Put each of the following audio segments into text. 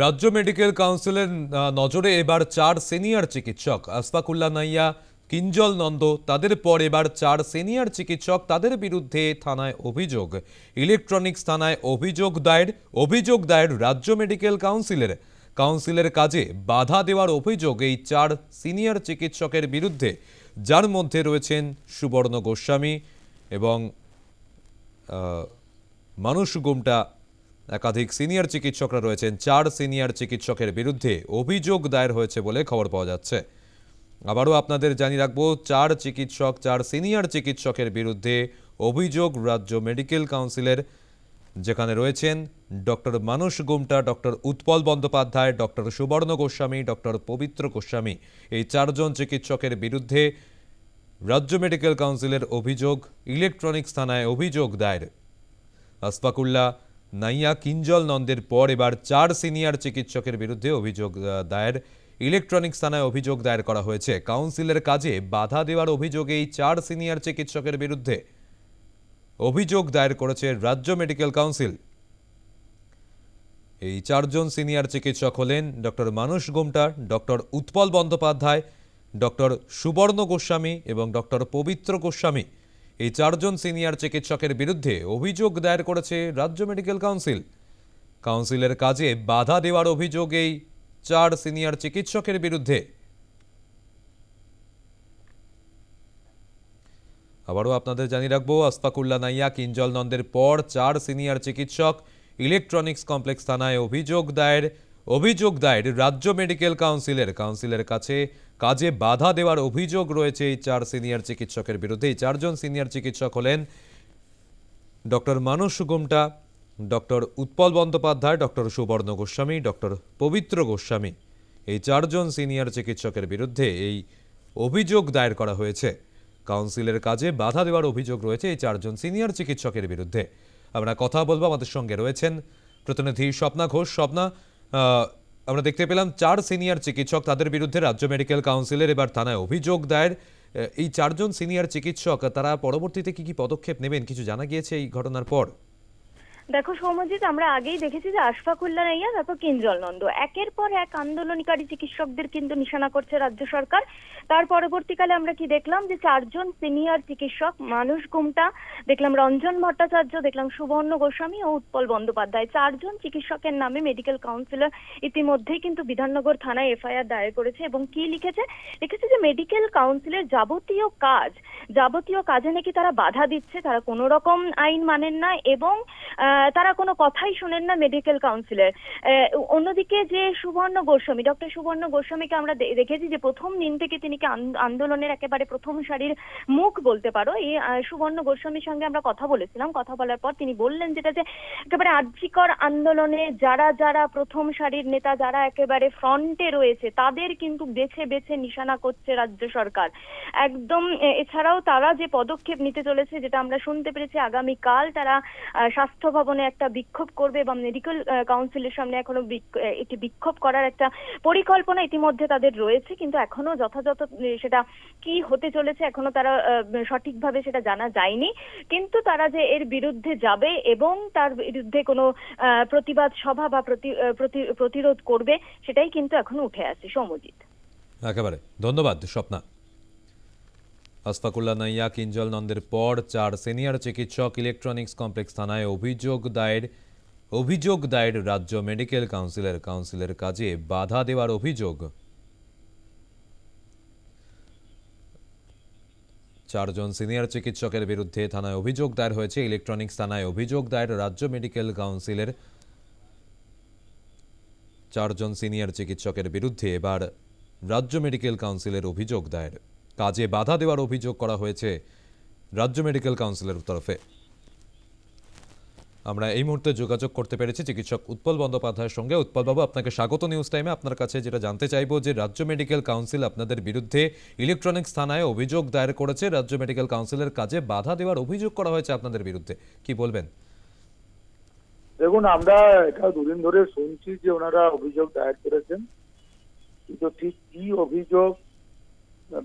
রাজ্য মেডিকেল কাউন্সিলের নজরে এবার চার সিনিয়র চিকিৎসক। আসফাকুল্লা নাইয়া, কিঞ্জল নন্দ, তাদের পর এবার চার সিনিয়র চিকিৎসক তাদের বিরুদ্ধে থানায় অভিযোগ। ইলেকট্রনিক্স থানায় অভিযোগ দায়ের অভিযোগ দায়ের রাজ্য মেডিকেল কাউন্সিলের। কাউন্সিলের কাজে বাধা দেওয়ার অভিযোগ এই চার সিনিয়র চিকিৎসকের বিরুদ্ধে। যার মধ্যে রয়েছেন সুবর্ণ গোস্বামী এবং মানুষ গুমটা একাধিক সিনিয়র চিকিৎসকরা রয়েছেন, চার সিনিয়র চিকিৎসকের বিরুদ্ধে অভিযোগ দায়ের হয়েছে বলে খবর পাওয়া যাচ্ছে। আবারও আপনাদের জানিয়ে রাখব, চার চিকিৎসক, চার সিনিয়র চিকিৎসকের বিরুদ্ধে অভিযোগ রাজ্য মেডিকেল কাউন্সিলের, যেখানে রয়েছেন doctor Manas Gumta, doctor Utpal Bandyopadhyay, doctor Subarna Goswami, doctor পবিত্র গোস্বামী। এই চারজন চিকিৎসকের বিরুদ্ধে রাজ্য মেডিকেল কাউন্সিলের অভিযোগ, ইলেকট্রনিক্স থানায় অভিযোগ দায়ের। আসফাকুল্লা নাইয়া কিঞ্জল নন্দের পর এবার চার সিনিয়র চিকিৎসকের বিরুদ্ধে অভিযোগ দায়ের। ইলেকট্রনিক্স থানায় অভিযোগ দায়ের করা হয়েছে। কাউন্সিলের কাজে বাধা দেওয়ার অভিযোগে এই চার সিনিয়র চিকিৎসকের বিরুদ্ধে। অভিযোগ দায়ের করেছে রাজ্য মেডিকেল কাউন্সিল। এই চারজন সিনিয়র চিকিৎসক হলেন doctor Manas Gomta doctor Utpal Bandyopadhyay, doctor Subarna Goswami এবং ডক্টর পবিত্র গোস্বামী। এই চারজন সিনিয়র চিকিৎসকের বিরুদ্ধে অভিযোগ দায়ের করেছে রাজ্য মেডিকেল কাউন্সিল। কাউন্সিলের কাজে বাধা দেওয়ার অভিযোগ এই চার সিনিয়র চিকিৎসকের বিরুদ্ধে। আবারও আপনাদের জানিয়ে রাখব আসফাকুল্লা নাইয়া কিঞ্জল নন্দের পর চার সিনিয়র চিকিৎসক ইলেকট্রনিক্স কমপ্লেক্স থানায় অভিযোগ দায়ের অভিযোগ দায়ের রাজ্য মেডিকেল কাউন্সিলের। কাউন্সিলের কাছে কাজে বাধা দেওয়ার অভিযোগ রয়েছে এই চার সিনিয়র চিকিৎসকের বিরুদ্ধে। এই চারজন সিনিয়র চিকিৎসক হলেন doctor Manas Gumta doctor Utpal Bandyopadhyay, doctor Subarna Goswami, doctor পবিত্র গোস্বামী। এই চারজন সিনিয়র চিকিৎসকের বিরুদ্ধে এই অভিযোগ দায়ের করা হয়েছে। কাউন্সিলের কাজে বাধা দেওয়ার অভিযোগ রয়েছে এই চারজন সিনিয়র চিকিৎসকের বিরুদ্ধে। আমরা কথা বলব আমাদের সঙ্গে রয়েছেন প্রতিনিধি স্বপ্না ঘোষ। স্বপ্না আমরা দেখতে পেলাম চার সিনিয়র চিকিৎসক তাদের বিরুদ্ধে রাজ্য মেডিকেল কাউন্সিলের এবার থানায় অভিযোগ দায়ের। এই চারজন সিনিয়র চিকিৎসক, তারা পরবর্তীতে কি কি পদক্ষেপ নেবেন, কিছু জানা গিয়েছে এই ঘটনার পর? দেখো সৌমজিৎ আমরা আগেই দেখেছি যে আশফাকুল্লা নাইয়া তারপর কিঞ্জল নন্দ। একের পর এক আন্দোলনকারী চিকিৎসকদের কিন্তু নিশানা করছে রাজ্য সরকার। তার পরবর্তীকালে আমরা কি দেখলাম যে চারজন সিনিয়র চিকিৎসক মানুষ গুমটা দেখলাম রঞ্জন ভট্টাচার্য দেখলাম সুবর্ণ গোস্বামী ও উৎপল বন্দ্যোপাধ্যায়। চারজন চিকিৎসকের নামে মেডিকেল কাউন্সিলর ইতিমধ্যেই কিন্তু বিধাননগর থানায় এফআইআর দায়ের করেছে এবং কি লিখেছে? লিখেছে যে মেডিকেল কাউন্সিলের যাবতীয় কাজ যাবতীয় কাজে নাকি তারা বাধা দিচ্ছে তারা কোনো রকম আইন মানেন না এবং আহ, তারা কোনো কথাই শোনেন না মেডিকেল কাউন্সিলের অন্যদিকে যে সুবর্ণ গোস্বামী ডক্টর সুবর্ণ গোস্বামীকে আমরা দেখেছি যে প্রথম দিন থেকে তিনি আন্দোলনের একেবারে প্রথম সারির মুখ বলতে পারো, এই সুবর্ণ গোস্বামীর সঙ্গে আমরা কথা বলেছিলাম। কথা বলার পর তিনি বললেন যেটা যে একেবারে আর্যিকর আন্দোলনে যারা যারা প্রথম সারির নেতা, যারা একেবারে ফ্রন্টে রয়েছে, তাদের কিন্তু বেছে বেছে নিশানা করছে রাজ্য সরকার। একদম এছাড়াও তারা যে পদক্ষেপ নিতে চলেছে, যেটা আমরা শুনতে পেরেছি, আগামীকাল তারা স্বাস্থ্য ভবনে একটা বিক্ষোভ করবে বা মেডিকেল কাউন্সিলের সামনে এখনও একটি বিক্ষোভ করার একটা পরিকল্পনা ইতিমধ্যে তাদের রয়েছে। কিন্তু এখনও যথাযথ সেটা কি হতে চলেছে এখনও তারা সঠিকভাবে সেটা জানা যায়নি। কিন্তু তারা যে এর বিরুদ্ধে যাবে এবং তার বিরুদ্ধে কোনো প্রতিবাদ সভা বা প্রতি- প্রতিরোধ করবে, সেটাই কিন্তু এখনও উঠে আসছে সৌমজিৎ একেবারে। ধন্যবাদ, স্বপ্না। আসফাকুল্লা নাইয়া কিঞ্জল নন্দের পর চার সিনিয়র চিকিৎসক ইলেকট্রনিক্স কমপ্লেক্স থানায় অভিযোগ দায়ের অভিযোগ দায়ের রাজ্য মেডিকেল কাউন্সিলের কাউন্সিলের কাজে বাধা দেওয়ার অভিযোগ। চারজন সিনিয়র চিকিৎসকের বিরুদ্ধে থানায় অভিযোগ দায়ের হয়েছে। ইলেকট্রনিক্স থানায় অভিযোগ দায়ের রাজ্য মেডিকেল কাউন্সিলের চারজন সিনিয়র চিকিৎসকের বিরুদ্ধে এবার রাজ্য মেডিকেল কাউন্সিলের অভিযোগ দায়ের। কাজে বাধা দেওয়ার অভিযোগ করা হয়েছে রাজ্য মেডিকেল কাউন্সিলের তরফে। আমরা এই মুহূর্তে যোগাযোগ করতে পেরেছি চিকিৎসক উৎপল বন্দ্যোপাধ্যায়ের সঙ্গে। উৎপলবাবু, আপনাকে স্বাগত নিউজ টাইমে। আপনার কাছে যেটা জানতে চাইব যে, রাজ্য মেডিকেল কাউন্সিল আপনাদের বিরুদ্ধে ইলেকট্রনিক্স থানায় অভিযোগ দায়ের করেছে। রাজ্য মেডিকেল কাউন্সিলের কাজে বাধা দেওয়ার অভিযোগ করা হয়েছে আপনাদের বিরুদ্ধে। কি বলবেন? দেখুন, আমরা এটা দুদিন ধরে শুনছি যে ওনারা অভিযোগ দায়ের করেছেন। কিন্তু ঠিক কি অভিযোগ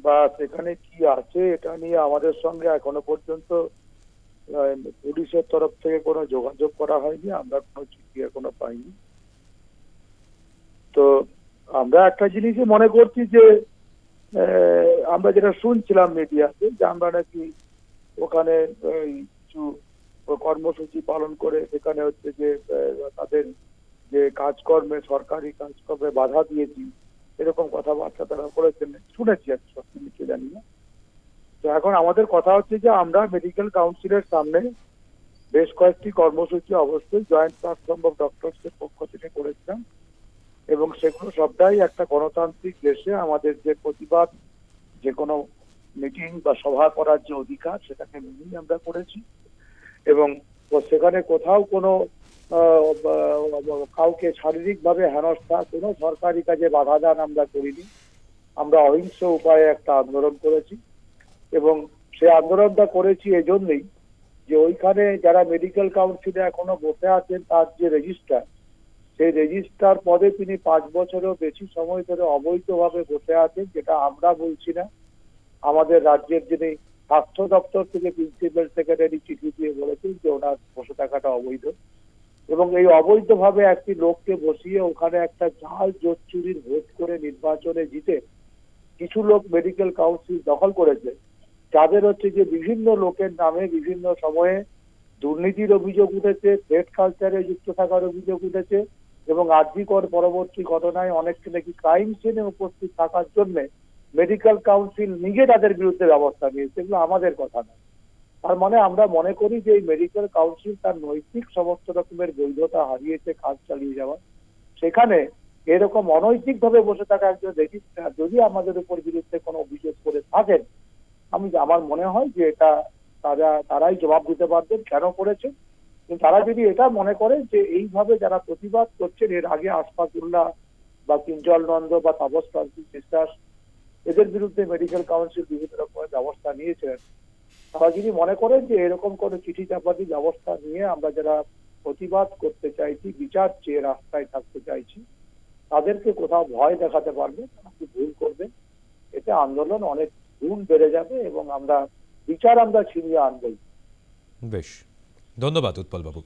বা সেখানে কি আছে, এটা নিয়ে আমাদের সঙ্গে এখনও পর্যন্ত পুলিশের তরফ থেকে কোনো যোগাযোগ করা হয়নি, আমরা কোনো চিঠি এখনও পাইনি। তো আমরা একটা জিনিসই মনে করছি যে আমরা যেটা শুনছিলাম মিডিয়াতে যে আমরা নাকি ওখানে কিছু কর্মসূচি পালন করে সেখানে হচ্ছে যে তাদের যে কাজকর্মে, সরকারি কাজকর্মে বাধা দিয়েছি। এরকম কথাবার্তা তারা বলেছেন। শুনেছি আর কি, জানি না। তো এখন আমাদের কথা হচ্ছে যে আমরা মেডিকেল কাউন্সিলের সামনে বেশ কয়েকটি কর্মসূচি অবশ্যই জয়েন্ট প্ল্যাটফর্ম অফ ডক্টরসের পক্ষ থেকে করেছিলাম। এবং সেগুলো সবটাই একটা গণতান্ত্রিক দেশে আমাদের যে প্রতিবাদ যে কোনো মিটিং বা সভা করার যে অধিকার সেটাকে মেনেই আমরা করেছি। এবং সেখানে কোথাও কোনো কাউকে শারীরিকভাবে হেনস্থা, কোনো সরকারি কাজে বাধা দান আমরা করিনি। আমরা অহিংস উপায়ে একটা আন্দোলন করেছি এবং সে আন্দোলনটা করেছি এজন্যই যে ওইখানে যারা মেডিকেল কাউন্সিলে এখনও বসে আছেন, তার যে রেজিস্টার সেই রেজিস্ট্রার পদে তিনি পাঁচ বছরেরও বেশি সময় ধরে অবৈধভাবে বসে আছেন, যেটা আমরা বলছি না। আমাদের রাজ্যের যিনি স্বাস্থ্য দপ্তর থেকে প্রিন্সিপাল সেক্রেটারি চিঠি দিয়ে বলেছেন যে ওনার বসে থাকাটা অবৈধ। এবং এই অবৈধভাবে একটি লোককে বসিয়ে ওখানে একটা জাল জোট চুরির ভোট করে নির্বাচনে জিতে কিছু লোক মেডিকেল কাউন্সিল দখল করেছে। যাদের হচ্ছে যে বিভিন্ন লোকের নামে বিভিন্ন সময়ে দুর্নীতির অভিযোগ উঠেছে থ্রেড কালচারে যুক্ত থাকার অভিযোগ উঠেছে এবং আর্জিকর পরবর্তী ঘটনায় অনেককে নাকি ক্রাইম সিনে উপস্থিত থাকার জন্য মেডিকেল কাউন্সিল নিজে তাদের বিরুদ্ধে ব্যবস্থা নিয়েছে। এগুলো আমাদের কথা নয়। তার মানে আমরা মনে করি যে এই মেডিকেল কাউন্সিল তার নৈতিক সমস্ত রকমের বৈধতা হারিয়েছে কাজ চালিয়ে যাওয়া। সেখানে এরকম অনৈতিক ভাবে বসে থাকা একজন রেজিস্ট্রার যদি আমাদের উপর বিরুদ্ধে কোনো অভিযোগ করে থাকেন, আমি, আমার মনে হয় যে এটা তারা, তারাই জবাব দিতে পারবেন কেন করেছে। তারা যদি এটা মনে করে যে এইভাবে যারা প্রতিবাদ করছেন, এর আগে আসফাকুল্লাহ বা কিঞ্জল নন্দ বা তাপস বিশ্বাস এদের বিরুদ্ধে মেডিকেল কাউন্সিল বিভিন্ন রকমের ব্যবস্থা নিয়েছেন তারা যদি মনে করেন যে এরকম কোনো চিঠি চাপাতি ব্যবস্থা নিয়ে আমরা যারা প্রতিবাদ করতে চাইছি, বিচার চেয়ে রাস্তায় থাকতে চাইছি, তাদেরকে কোথাও ভয় দেখাতে পারবে কি ভুল করবে এতে আন্দোলন অনেক গুণ বেড়ে যাবে এবং আমরা, বিচার আমরা ছিনিয়ে আনবই। বেশ। ধন্যবাদ উৎপল বাবু